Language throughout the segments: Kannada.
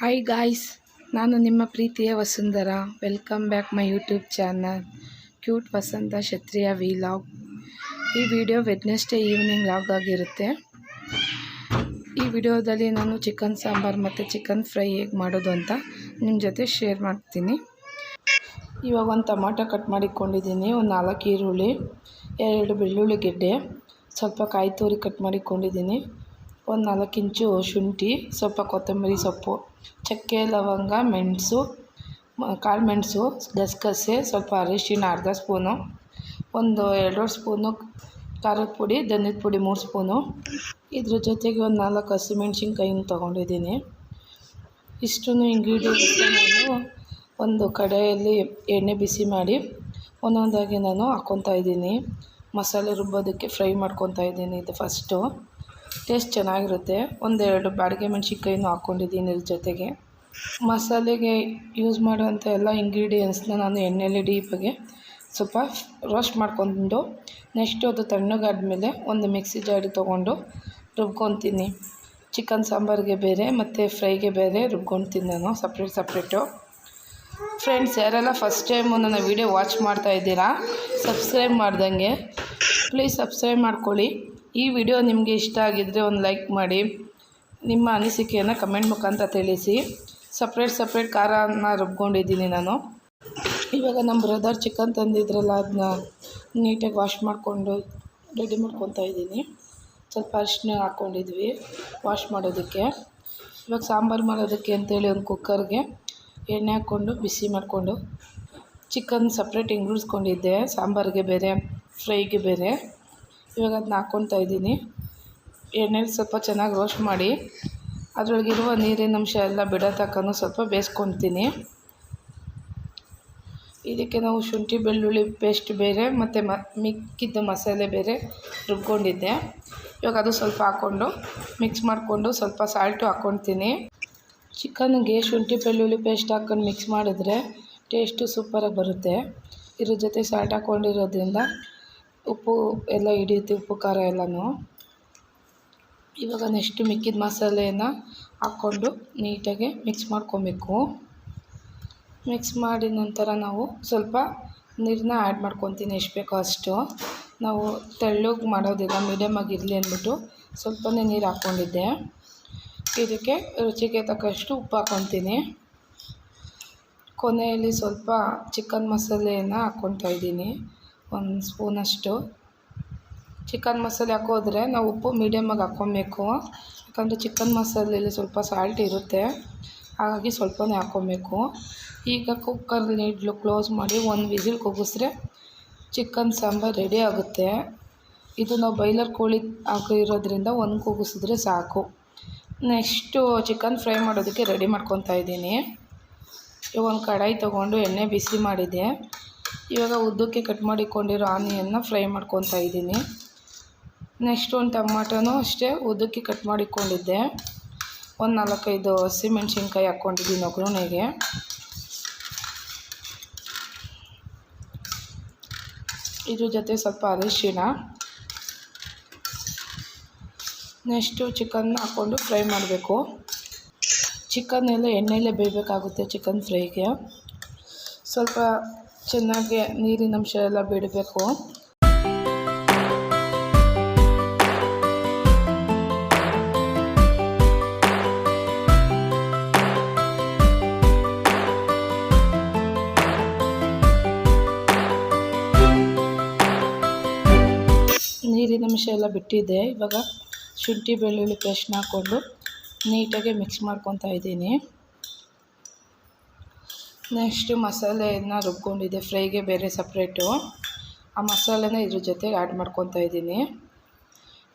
ಹಾಯ್ ಗಾಯ್ಸ್ ನಾನು ನಿಮ್ಮ ಪ್ರೀತಿಯ Vasundhara. Welcome back my YouTube channel cute Vasantha Kshatriya vlog ಈ ವಿಡಿಯೋ ವೆಡ್ನೆಸ್ಡೇ ಈವ್ನಿಂಗ್ ಲಾಗ್ ಆಗಿರುತ್ತೆ. ಈ ವಿಡಿಯೋದಲ್ಲಿ ನಾನು ಚಿಕನ್ ಸಾಂಬಾರು ಮತ್ತು ಚಿಕನ್ ಫ್ರೈ ಹೇಗೆ ಮಾಡೋದು ಅಂತ ನಿಮ್ಮ ಜೊತೆ ಶೇರ್ ಮಾಡ್ತೀನಿ. ಇವಾಗ ಒಂದು ಟೊಮಾಟೊ ಕಟ್ ಮಾಡಿಕೊಂಡಿದ್ದೀನಿ, ಒಂದು ನಾಲ್ಕು ಈರುಳ್ಳಿ, ಎರಡು ಬೆಳ್ಳುಳ್ಳಿ ಗೆಡ್ಡೆ, ಸ್ವಲ್ಪ ಕಾಯಿ ತುರಿ ಕಟ್ ಮಾಡಿಕೊಂಡಿದ್ದೀನಿ. ಒಂದು ನಾಲ್ಕು ಇಂಚು ಶುಂಠಿ, ಸ್ವಲ್ಪ ಕೊತ್ತಂಬರಿ ಸೊಪ್ಪು, ಚಕ್ಕೆ ಲವಂಗ, ಮೆಣಸು ಕಾಳು ಮೆಣಸು, ಗಸಗಸೆ, ಸ್ವಲ್ಪ ಅರಿಶಿನ ಅರ್ಧ ಸ್ಪೂನು, ಒಂದು ಎರಡೆರಡು ಸ್ಪೂನು ಖಾರದ ಪುಡಿ, ಧನ್ಯದ ಪುಡಿ ಮೂರು ಸ್ಪೂನು. ಇದ್ರ ಜೊತೆಗೆ ಒಂದು ನಾಲ್ಕು ಹಸಿಮೆಣ್ಸಿನ್ಕಾಯಿನ ತೊಗೊಂಡಿದ್ದೀನಿ. ಇಷ್ಟನ್ನು ಇಂಗ್ರೀಡಿಯೆಂಟ್ಸ್ ನಾನು ಒಂದು ಕಡೆಯಲ್ಲಿ ಎಣ್ಣೆ ಬಿಸಿ ಮಾಡಿ ಒಂದೊಂದಾಗಿ ನಾನು ಹಾಕ್ಕೊತಾ ಇದ್ದೀನಿ. ಮಸಾಲೆ ರುಬ್ಬೋದಕ್ಕೆ ಫ್ರೈ ಮಾಡ್ಕೊತಾ ಇದ್ದೀನಿ ಇದು ಫಸ್ಟು ಟೇಸ್ಟ್ ಚೆನ್ನಾಗಿರುತ್ತೆ. ಒಂದೆರಡು ಬಾಡಿಗೆ ಮೆಣ್ಸಿನ್ಕಾಯಿನೂ ಹಾಕ್ಕೊಂಡಿದ್ದೀನಿ ಇದ್ರ ಜೊತೆಗೆ. ಮಸಾಲೆಗೆ ಯೂಸ್ ಮಾಡುವಂಥ ಎಲ್ಲ ಇಂಗ್ರೀಡಿಯೆಂಟ್ಸ್ನ ನಾನು ಎಣ್ಣೆಯಲ್ಲಿ ಡೀಪಾಗೆ ಸ್ವಲ್ಪ ರೋಸ್ಟ್ ಮಾಡ್ಕೊಂಡು ನೆಕ್ಸ್ಟ್ ಅದು ತಣ್ಣಗಾದ್ಮೇಲೆ ಒಂದು ಮಿಕ್ಸಿ ಜಾಡಿ ತೊಗೊಂಡು ರುಬ್ಕೊತೀನಿ. ಚಿಕನ್ ಸಾಂಬಾರಿಗೆ ಬೇರೆ ಮತ್ತು ಫ್ರೈಗೆ ಬೇರೆ ರುಬ್ಕೊತೀನಿ ನಾನು ಸಪ್ರೇಟ್ ಸಪ್ರೇಟು ಫ್ರೆಂಡ್ಸ್ ಯಾರೆಲ್ಲ ಫಸ್ಟ್ ಟೈಮು ನನ್ನ ವೀಡಿಯೋ ವಾಚ್ ಮಾಡ್ತಾ ಇದ್ದೀರಾ ಸಬ್ಸ್ಕ್ರೈಬ್ ಮಾಡ್ದಂಗೆ ಪ್ಲೀಸ್ ಸಬ್ಸ್ಕ್ರೈಬ್ ಮಾಡ್ಕೊಳ್ಳಿ. ಈ ವಿಡಿಯೋ ನಿಮಗೆ ಇಷ್ಟ ಆಗಿದ್ದರೆ ಒಂದು ಲೈಕ್ ಮಾಡಿ, ನಿಮ್ಮ ಅನಿಸಿಕೆಯನ್ನು ಕಮೆಂಟ್ ಮುಖಾಂತರ ತಿಳಿಸಿ. ಸಪ್ರೇಟ್ ಸಪ್ರೇಟ್ ಖಾರನ ರುಬ್ಕೊಂಡಿದ್ದೀನಿ ನಾನು. ಇವಾಗ ನಮ್ಮ ಬ್ರದರ್ ಚಿಕನ್ ತಂದಿದ್ರಲ್ಲ ಅದನ್ನ ನೀಟಾಗಿ ವಾಶ್ ಮಾಡಿಕೊಂಡು ರೆಡಿ ಮಾಡ್ಕೊತಾ ಇದ್ದೀನಿ. ಸ್ವಲ್ಪ ಅರಿಶಿನ ಹಾಕ್ಕೊಂಡಿದ್ವಿ ವಾಶ್ ಮಾಡೋದಕ್ಕೆ. ಇವಾಗ ಸಾಂಬಾರು ಮಾಡೋದಕ್ಕೆ ಅಂತೇಳಿ ಒಂದು ಕುಕ್ಕರ್ಗೆ ಎಣ್ಣೆ ಹಾಕ್ಕೊಂಡು ಬಿಸಿ ಮಾಡಿಕೊಂಡು ಚಿಕನ್ ಸಪ್ರೇಟ್ ಹಿಂಗುಳಿಸ್ಕೊಂಡಿದ್ದೆ ಸಾಂಬಾರಿಗೆ ಬೇರೆ ಫ್ರೈಗೆ ಬೇರೆ. ಇವಾಗ ಅದನ್ನ ಹಾಕ್ಕೊತಾ ಇದ್ದೀನಿ. ಎಣ್ಣೆಲಿ ಸ್ವಲ್ಪ ಚೆನ್ನಾಗಿ ರೋಸ್ಟ್ ಮಾಡಿ, ಅದರೊಳಗಿರುವ ನೀರಿನ ಅಂಶ ಎಲ್ಲ ಬಿಡೋ ತನಕನೂ ಸ್ವಲ್ಪ ಬೇಯಿಸ್ಕೊತೀನಿ ಇದಕ್ಕೆ ನಾವು ಶುಂಠಿ, ಬೆಳ್ಳುಳ್ಳಿ ಪೇಸ್ಟ್ ಬೇರೆ, ಮತ್ತು ಮ, ಮಿಕ್ಕಿದ್ದ ಮಸಾಲೆ ಬೇರೆ ರುಬ್ಕೊಂಡಿದ್ದೆ. ಇವಾಗ ಅದು ಸ್ವಲ್ಪ ಹಾಕ್ಕೊಂಡು ಮಿಕ್ಸ್ ಮಾಡಿಕೊಂಡು ಸ್ವಲ್ಪ ಸಾಲ್ಟು ಹಾಕ್ಕೊಳ್ತೀನಿ. ಚಿಕನ್ಗೆ ಶುಂಠಿ, ಬೆಳ್ಳುಳ್ಳಿ ಪೇಸ್ಟ್ ಹಾಕ್ಕೊಂಡು ಮಿಕ್ಸ್ ಮಾಡಿದ್ರೆ ಟೇಸ್ಟು ಸೂಪರಾಗಿ ಬರುತ್ತೆ. ಇದ್ರ ಜೊತೆ ಸಾಲ್ಟ್ ಹಾಕ್ಕೊಂಡಿರೋದ್ರಿಂದ ಉಪ್ಪು ಎಲ್ಲ ಹಿಡಿಯುತ್ತೆ, ಉಪ್ಪು ಖಾರ ಎಲ್ಲನೂ. ಇವಾಗ ನೆಕ್ಸ್ಟ್ ಮಿಕ್ಕಿದ ಮಸಾಲೆಯನ್ನು ಹಾಕ್ಕೊಂಡು ನೀಟಾಗಿ ಮಿಕ್ಸ್ ಮಾಡ್ಕೊಬೇಕು. ಮಿಕ್ಸ್ ಮಾಡಿದ ನಂತರ ನಾವು ಸ್ವಲ್ಪ ನೀರನ್ನ ಆ್ಯಡ್ ಮಾಡ್ಕೊತೀನಿ ಎಷ್ಟು ಬೇಕೋ ಅಷ್ಟು. ನಾವು ತೆಳ್ಳಗೆ ಮಾಡೋದಿಲ್ಲ ಮೀಡಿಯಮಾಗಿ ಇರಲಿ ಅಂದ್ಬಿಟ್ಟು ಸ್ವಲ್ಪನೇ ನೀರು ಹಾಕ್ಕೊಂಡಿದ್ದೆ. ಇದಕ್ಕೆ ರುಚಿಗೆ ತಕ್ಕಷ್ಟು ಉಪ್ಪು ಹಾಕ್ಕೊತೀನಿ. ಕೊನೆಯಲ್ಲಿ ಸ್ವಲ್ಪ ಚಿಕನ್ ಮಸಾಲೆಯನ್ನು ಹಾಕ್ಕೊತಾ ಇದ್ದೀನಿ. ಒಂದು ಸ್ಪೂನಷ್ಟು. ಚಿಕನ್ ಮಸಾಲೆ ಹಾಕೋದ್ರೆ ನಾವು ಉಪ್ಪು ಮೀಡಿಯಮಾಗಿ ಹಾಕ್ಕೊಬೇಕು. ಯಾಕಂದರೆ ಚಿಕನ್ ಮಸಾಲೆಯಲ್ಲಿ ಸ್ವಲ್ಪ ಸಾಲ್ಟ್ ಇರುತ್ತೆ. ಹಾಗಾಗಿ ಸ್ವಲ್ಪನೇ ಹಾಕ್ಕೊಬೇಕು. ಈಗ ಕುಕ್ಕರ್ ನೀಡ್ಲು ಕ್ಲೋಸ್ ಮಾಡಿ ಒಂದು ವಿಸಿಲ್ ಕೂಗಿಸ್ರೆ ಚಿಕನ್ ಸಾಂಬಾರು ರೆಡಿ ಆಗುತ್ತೆ. ಇದು ನಾವು ಬೈಲರ್ ಕೋಳಿ ಹಾಕಿರೋದ್ರಿಂದ ಒಂದು ಕೂಗಿಸಿದ್ರೆ ಸಾಕು. ನೆಕ್ಸ್ಟು ಚಿಕನ್ ಫ್ರೈ ಮಾಡೋದಕ್ಕೆ ರೆಡಿ ಮಾಡ್ಕೊತಾ ಇದ್ದೀನಿ. ಒಂದು ಕಡಾಯಿ ತೊಗೊಂಡು ಎಣ್ಣೆ ಬಿಸಿ ಮಾಡಿದೆ. ಇವಾಗ ಉದ್ದಕ್ಕೆ ಕಟ್ ಮಾಡಿಕೊಂಡಿರೋ ಆನಿಯನ್ನ ಫ್ರೈ ಮಾಡ್ಕೊತಾ ಇದ್ದೀನಿ. ನೆಕ್ಸ್ಟ್ ಒಂದು ಟಮಾಟೋನು ಅಷ್ಟೇ ಉದ್ದಕ್ಕೆ ಕಟ್ ಮಾಡಿಕೊಂಡಿದ್ದೆ. ಒಂದು ನಾಲ್ಕೈದು ಹಸಿಮೆಣ್ಸಿನ್ಕಾಯಿ ಹಾಕ್ಕೊಂಡಿದ್ದೀನಿ ಒಗ್ಗರಣೆಗೆ. ಇದ್ರ ಜೊತೆ ಸ್ವಲ್ಪ ಅರಿಶಿಣ. ನೆಕ್ಸ್ಟು ಚಿಕನ್ನ ಹಾಕ್ಕೊಂಡು ಫ್ರೈ ಮಾಡಬೇಕು. ಚಿಕನ್ ಎಲ್ಲ ಎಣ್ಣೆಯಲ್ಲೇ ಬೇಯಬೇಕಾಗುತ್ತೆ ಚಿಕನ್ ಫ್ರೈಗೆ ಸ್ವಲ್ಪ ಚೆನ್ನಾಗಿ ನೀರಿನ ಅಂಶ ಎಲ್ಲ ಬಿಡಬೇಕು. ನೀರಿನ ಅಂಶ ಎಲ್ಲ ಬಿಟ್ಟಿದೆ. ಇವಾಗ ಶುಂಠಿ, ಬೆಳ್ಳುಳ್ಳಿ ಪೇಸ್ಟ್ನ ಹಾಕ್ಕೊಂಡು ನೀಟಾಗಿ ಮಿಕ್ಸ್ ಮಾಡ್ಕೊತಾ ಇದ್ದೀನಿ. ನೆಕ್ಸ್ಟು ಮಸಾಲೆಯನ್ನು ರುಬ್ಕೊಂಡಿದ್ದೆ, ಫ್ರೈಗೆ ಬೇರೆ ಸಪ್ರೇಟು. ಆ ಮಸಾಲೆನ ಇದ್ರ ಜೊತೆಗೆ ಆ್ಯಡ್ ಮಾಡ್ಕೊತಾ ಇದ್ದೀನಿ.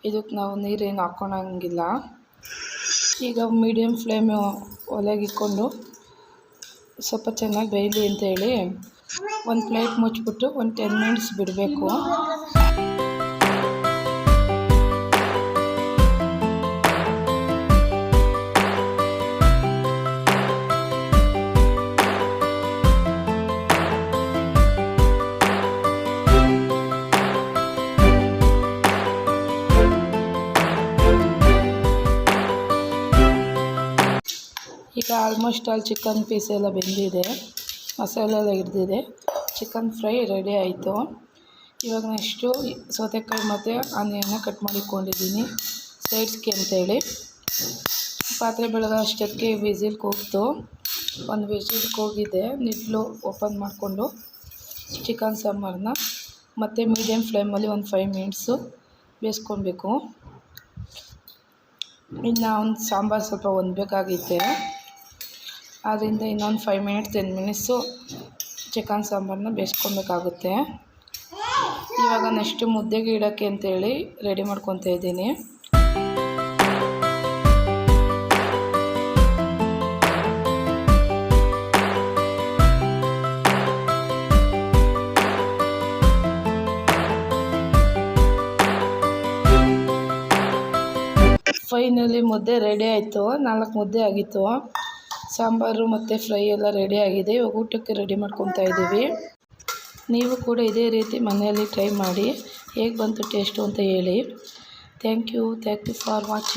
ಇದಕ್ಕೆ ನಾವು ನೀರೇನು ಹಾಕ್ಕೊಳಂಗಿಲ್ಲ ಈಗ ಮೀಡಿಯಮ್ ಫ್ಲೇಮು ಒಲೆಗಿಕ್ಕೊಂಡು ಸ್ವಲ್ಪ ಚೆನ್ನಾಗಿ ಬೇಯಲಿ ಅಂತೇಳಿ ಒಂದು ಪ್ಲೇಟ್ ಮುಚ್ಚಿಬಿಟ್ಟು ಒಂದು ಟೆನ್ ಮಿನಿಟ್ಸ್ ಬಿಡಬೇಕು. ಈಗ ಆಲ್ಮೋಸ್ಟ್ ಆಲ್ ಚಿಕನ್ ಪೀಸ್ ಎಲ್ಲ ಬೆಂದಿದೆ. ಮಸಾಲೆ ಎಲ್ಲ ಹಿಡ್ದಿದೆ. ಚಿಕನ್ ಫ್ರೈ ರೆಡಿ ಆಯಿತು. ಇವಾಗ ನೆಕ್ಸ್ಟು ಸೌತೆಕಾಯಿ ಮತ್ತು ಆನಿಯನ್ನ ಕಟ್ ಮಾಡಿಕೊಂಡಿದ್ದೀನಿ. ಸೈಡ್ಸ್ಗೆ ಅಂತೇಳಿ. ಪಾತ್ರೆ ಬೆಳಗ್ಗೆ ಅಷ್ಟಕ್ಕೆ ವಿಸಿಲ್ ಕೂಗ್ತು. ಒಂದು ವಿಸಿಲ್ ಕೂಗಿದೆ. ನಿಟ್ಲು ಓಪನ್ ಮಾಡಿಕೊಂಡು ಚಿಕನ್ ಸಾಂಬಾರನ್ನ ಮತ್ತು ಮೀಡಿಯಮ್ ಫ್ಲೇಮಲ್ಲಿ ಒಂದು ಫೈವ್ ಮಿನಿಟ್ಸು ಬೇಯಿಸ್ಕೊಬೇಕು. ಇನ್ನು ಒಂದು ಸಾಂಬಾರು ಸ್ವಲ್ಪ ಹೊಂದ್ಬೇಕಾಗಿತ್ತೆ. ಆದ್ದರಿಂದ ಇನ್ನೊಂದು five minutes ten minutes chicken ಸಾಂಬಾರನ್ನ ಬೇಯಿಸ್ಕೊಬೇಕಾಗುತ್ತೆ. ಇವಾಗ ನೆಕ್ಸ್ಟ್ ಮುದ್ದೆಗೆ ಇಡೋಕ್ಕೆ ಅಂತೇಳಿ ರೆಡಿ ಮಾಡ್ಕೊತಾ ಇದ್ದೀನಿ. ಫೈನಲಿ ಮುದ್ದೆ ರೆಡಿ ಆಯಿತು. ನಾಲ್ಕು ಮುದ್ದೆ ಆಗಿತ್ತು. ಸಾಂಬಾರು ಮತ್ತು ಫ್ರೈ ಎಲ್ಲ ರೆಡಿ ಆಗಿದೆ. ಇವಾಗ ಊಟಕ್ಕೆ ರೆಡಿ ಮಾಡ್ಕೊತಾ ಇದ್ದೀವಿ. ನೀವು ಕೂಡ ಇದೇ ರೀತಿ ಮನೆಯಲ್ಲಿ ಟ್ರೈ ಮಾಡಿ ಹೇಗೆ ಬಂತು ಟೇಸ್ಟು ಅಂತ ಹೇಳಿ. Thank you thank you for watching